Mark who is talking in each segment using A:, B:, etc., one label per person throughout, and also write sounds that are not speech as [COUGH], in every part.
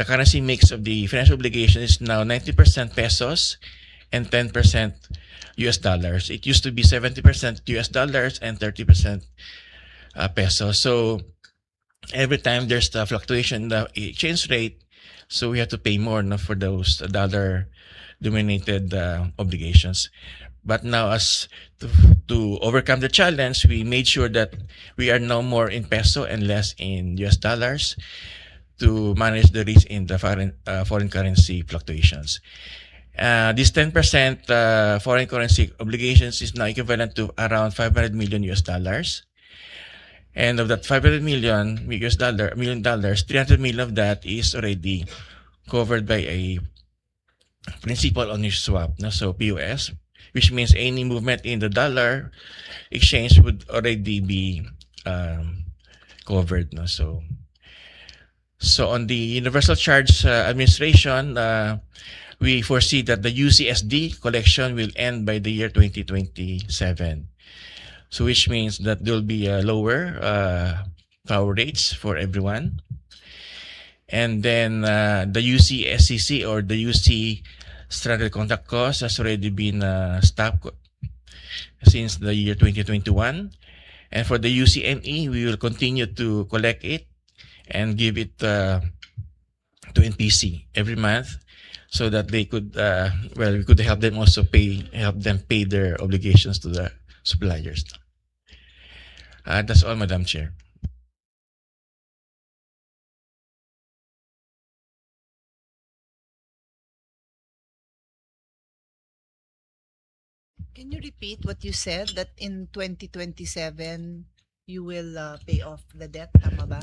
A: the currency mix of the financial obligation is now 90% pesos and 10% US dollars. It used to be 70% US dollars and 30% uh, pesos. So every time there's the fluctuation in the exchange rate, so we have to pay more no, for those dollar dominated uh, obligations. But now, as to, to overcome the challenge, we made sure that we are now more in peso and less in US dollars to manage the risk in the foreign, uh, foreign currency fluctuations. Uh, this 10% uh, foreign currency obligations is now equivalent to around 500 million US dollars. And of that 500 million US dollar, million dollars, 300 million of that is already covered by a principal on use swap, no? so POS, which means any movement in the dollar exchange would already be um, covered. No? So, so on the Universal Charge uh, Administration, uh, we foresee that the UCSD collection will end by the year 2027. So which means that there will be a lower uh, power rates for everyone. And then uh, the UC SCC or the UC stranded contact cost has already been uh, stopped since the year 2021. And for the UCME, we will continue to collect it and give it uh, to NPC every month so that they could, uh, well, we could help them also pay, help them pay their obligations to the suppliers. Uh, that's all, Madam Chair.
B: Can you repeat what you said that in 2027 you will uh, pay off the debt? Tama ba?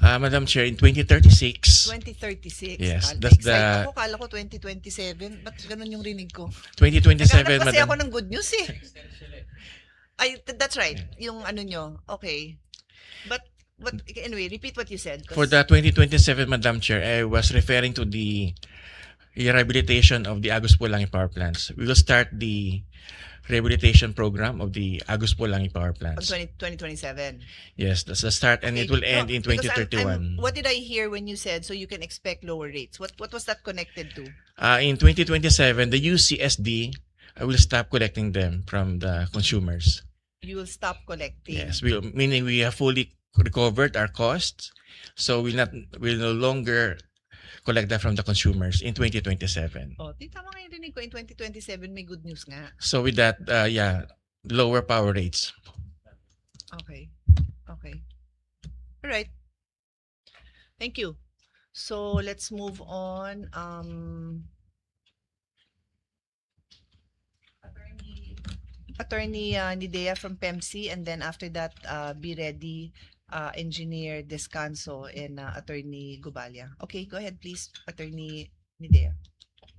A: Uh, Madam Chair, in 2036,
B: 2036.
A: Yes, that's
B: excited
A: the-
B: Ako, kala ko 2027. Ba't ganun yung rinig ko?
A: 2027,
B: Naghanap kasi
A: Madam.
B: ako ng good news eh. Ay, th- that's right. Yung ano nyo. Okay. But, but anyway, repeat what you said. 'cause-
A: For the 2027, Madam Chair, I was referring to the rehabilitation of the Agus Pulangi power plants. We will start the rehabilitation program of the Agus Pulangi power plants.
B: 20, 2027.
A: Yes, that's the start, and it
B: Okay.
A: will end
B: No,
A: in
B: because I'm-
A: 2031.
B: I'm- what did I hear when you said so you can expect lower rates? What what was that connected to?
A: Uh, in 2027, the UCSD, I will stop collecting them from the consumers.
B: You will stop collecting.
A: Yes, we meaning we have fully recovered our costs, so we'll not will no longer collect that from the consumers in 2027.
B: Oh, di tama nga yung rinig ko. In 2027, may good news nga.
A: So with that, uh, yeah, lower power rates.
B: Okay. Okay. All right. Thank you. So let's move on. Um, Attorney, Attorney uh, Nidea from PEMC, and then after that, uh, be ready, uh, Engineer Descanso and uh, Attorney Gubalia. Okay, go ahead, please, Attorney Nidea.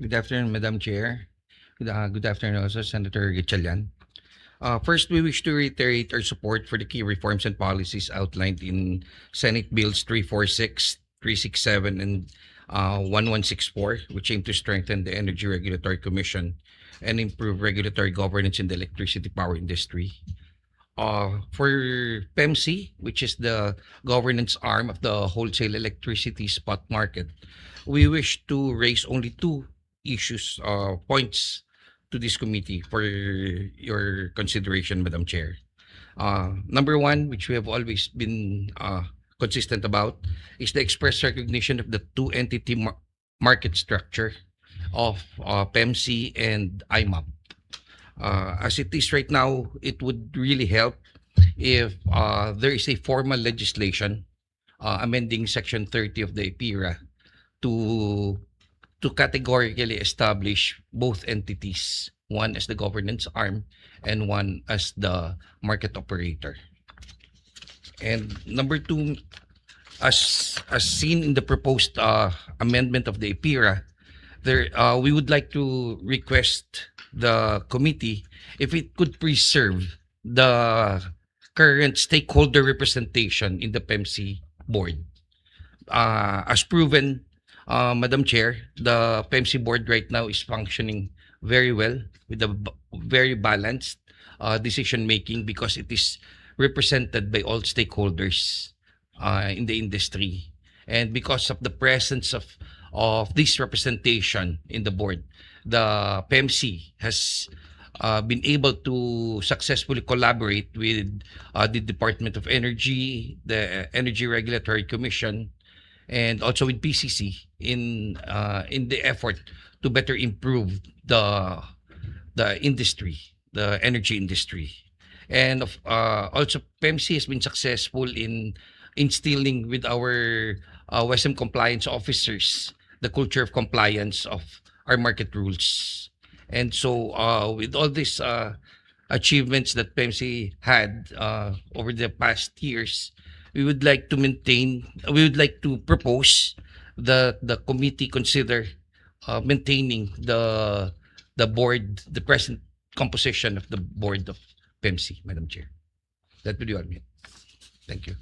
C: Good afternoon, Madam Chair. Good, uh, good afternoon also, Senator Gatchalian. Uh, first, we wish to reiterate our support for the key reforms and policies outlined in Senate Bills 346, 367, and uh, 1164, which aim to strengthen the Energy Regulatory Commission and improve regulatory governance in the electricity power industry. Uh, for PEMC, which is the governance arm of the wholesale electricity spot market, we wish to raise only two issues, uh, points to this committee for your consideration, Madam Chair. Uh, number one, which we have always been uh, consistent about, is the express recognition of the two entity mar- market structure of uh, PEMC and IMAP. Uh, as it is right now, it would really help if uh, there is a formal legislation uh, amending Section 30 of the EPIRA to to categorically establish both entities, one as the governance arm and one as the market operator. And number two, as as seen in the proposed uh, amendment of the EPIRA, there uh, we would like to request the committee if it could preserve the current stakeholder representation in the PEMC board. Uh, as proven uh, Madam Chair, the PEMC board right now is functioning very well with a very balanced uh, decision making because it is represented by all stakeholders uh, in the industry. And because of the presence of of this representation in the board, the PMC has uh, been able to successfully collaborate with uh, the Department of Energy, the Energy Regulatory Commission, and also with PCC in uh, in the effort to better improve the the industry, the energy industry, and of uh, also PMC has been successful in instilling with our uh, compliance officers the culture of compliance of our market rules. And so, uh, with all these uh, achievements that PMC had uh, over the past years, we would like to maintain, we would like to propose that the committee consider uh, maintaining the the board, the present composition of the board of PMC, Madam Chair. That would be all. Thank you.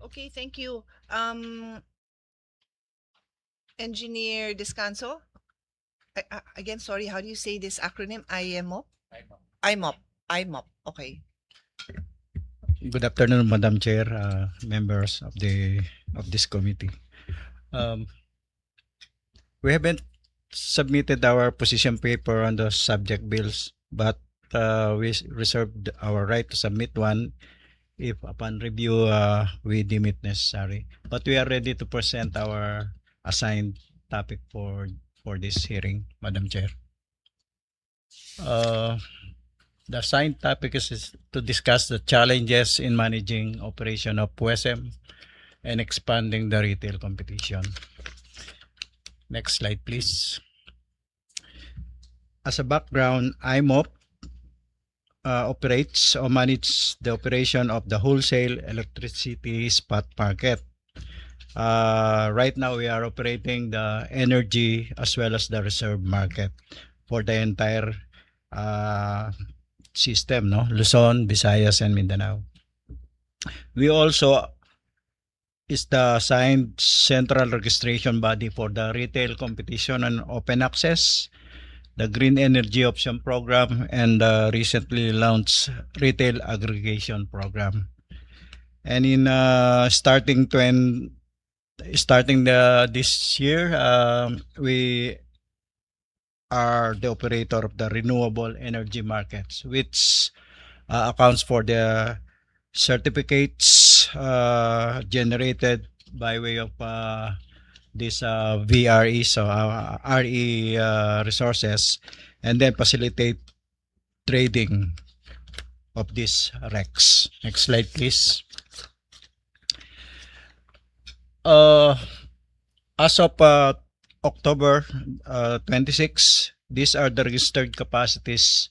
B: Okay, thank you. Um, Engineer Descanso? I, I, again, sorry, how do you say this acronym? IMO? IMOP. IMOP. Okay.
D: Good afternoon, Madam Chair, uh, members of the of this committee. Um, we haven't submitted our position paper on the subject bills, but uh, we s- reserved our right to submit one if upon review uh, we deem it necessary. But we are ready to present our assigned topic for for this hearing, Madam Chair. Uh, the assigned topic is, is to discuss the challenges in managing operation of WSM and expanding the retail competition. Next slide, please. As a background, IMOP uh, operates or manages the operation of the wholesale electricity spot market. Uh, right now, we are operating the energy as well as the reserve market for the entire uh, system, no? Luzon, Visayas, and Mindanao. We also is the assigned central registration body for the retail competition and open access, the Green Energy Option Program, and the recently launched Retail Aggregation Program. And in uh, starting to en- starting the this year, um, we are the operator of the renewable energy markets, which uh, accounts for the certificates uh, generated by way of uh, this uh, VRE, so uh, RE uh, resources, and then facilitate trading of these RECs. Next slide, please. Uh, as of uh, October uh, 26, these are the registered capacities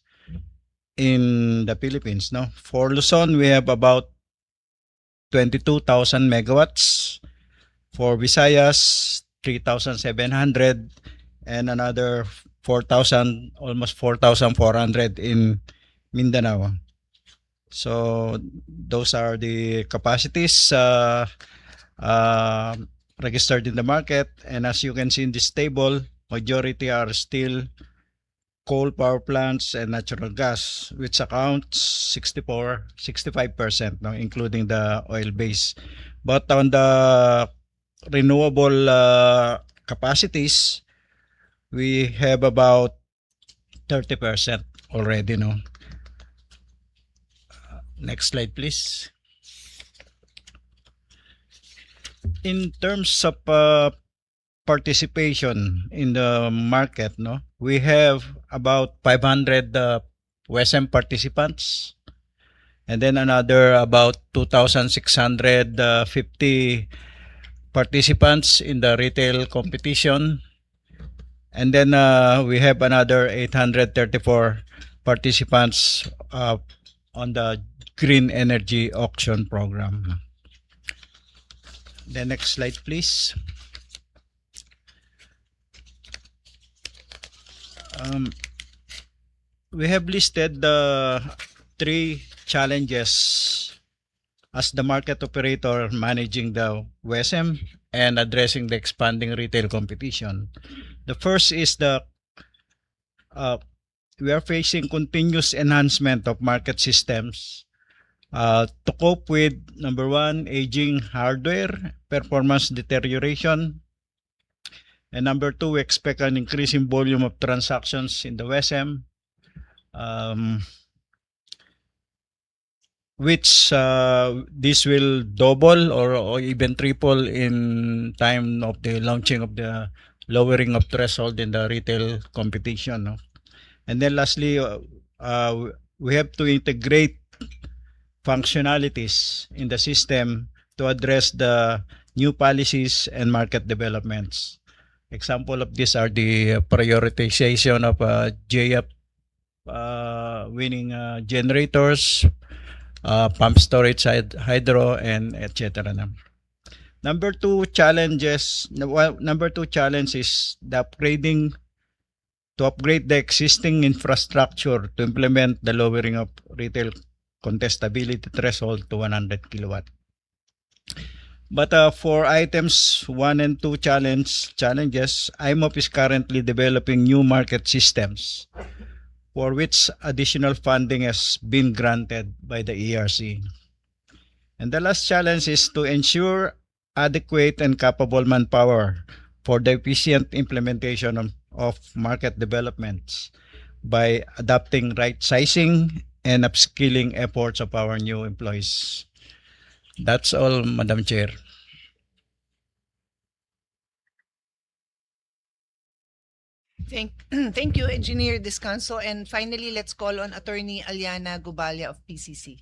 D: in the Philippines. No, for Luzon, we have about 22,000 megawatts. For Visayas, 3,700 and another 4,000, almost 4,400 in Mindanao. So those are the capacities uh, uh, registered in the market. And as you can see in this table, majority are still coal power plants and natural gas, which accounts 64, 65%, no, including the oil base. But on the renewable uh, capacities, we have about 30% already, no? Uh, Next slide, please. In terms of uh, participation in the market, no, we have about 500 uh, WSM participants, and then another about 2,650 participants in the retail competition, and then uh, we have another 834 participants uh, on the green energy auction program. The next slide, please. Um, we have listed the three challenges as the market operator managing the WSM and addressing the expanding retail competition. The first is the uh, we are facing continuous enhancement of market systems uh, to cope with number one, aging hardware, performance deterioration, and number two, we expect an increasing volume of transactions in the WSM, um, which uh, this will double or, or even triple in time of the launching of the lowering of threshold in the retail competition. No? And then lastly, uh, uh, we have to integrate functionalities in the system to address the new policies and market developments. Example of this are the prioritization of uh, JF uh, winning uh, generators, uh, pump storage hyd- hydro, and etc. Number two challenges, number two challenge is the upgrading to upgrade the existing infrastructure to implement the lowering of retail contestability threshold to 100 kilowatt. But uh, for items 1 and 2 challenge challenges, IMOP is currently developing new market systems for which additional funding has been granted by the ERC. And the last challenge is to ensure adequate and capable manpower for the efficient implementation of, market developments by adopting right sizing and upskilling efforts of our new employees. That's all, Madam Chair.
B: Thank, [CLEARS THROAT] thank you, Engineer Descanso. And finally, let's call on Attorney Aliana Gubalia of PCC.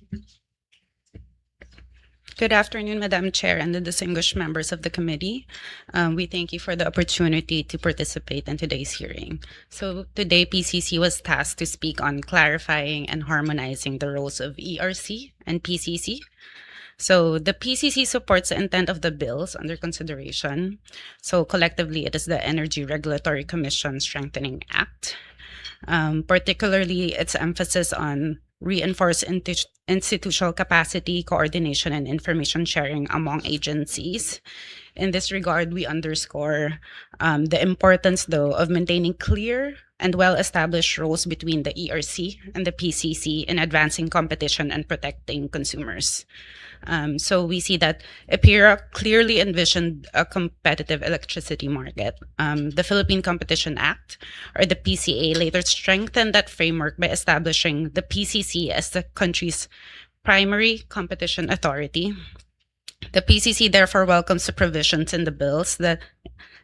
E: Good afternoon, Madam Chair and the distinguished members of the committee. Um, we thank you for the opportunity to participate in today's hearing. So today, PCC was tasked to speak on clarifying and harmonizing the roles of ERC and PCC. So the PCC supports the intent of the bills under consideration. So collectively, it is the Energy Regulatory Commission Strengthening Act. Um, particularly, its emphasis on reinforce inti- institutional capacity, coordination, and information sharing among agencies. In this regard, we underscore um, the importance, though, of maintaining clear and well established roles between the ERC and the PCC in advancing competition and protecting consumers. Um, so we see that EPIRA clearly envisioned a competitive electricity market. Um, the Philippine Competition Act, or the PCA, later strengthened that framework by establishing the PCC as the country's primary competition authority. The PCC therefore welcomes the provisions in the bills that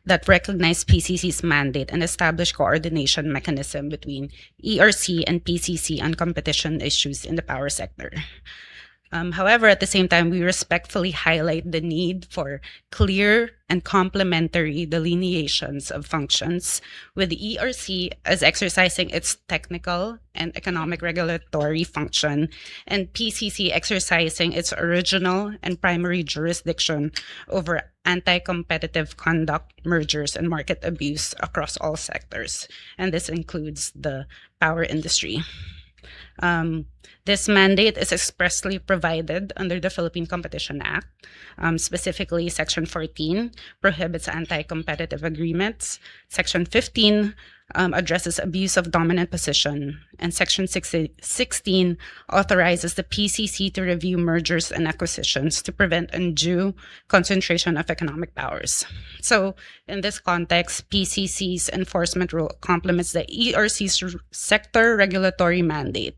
E: that recognize PCC's mandate and establish coordination mechanism between ERC and PCC on competition issues in the power sector. Um, however, at the same time, we respectfully highlight the need for clear and complementary delineations of functions, with the ERC as exercising its technical and economic regulatory function, and PCC exercising its original and primary jurisdiction over anti competitive conduct, mergers, and market abuse across all sectors. And this includes the power industry. Um, this mandate is expressly provided under the Philippine Competition Act. Um, specifically, Section 14 prohibits anti competitive agreements. Section 15 um, addresses abuse of dominant position, and Section 16 authorizes the PCC to review mergers and acquisitions to prevent undue concentration of economic powers. So, in this context, PCC's enforcement rule complements the ERC's sector regulatory mandate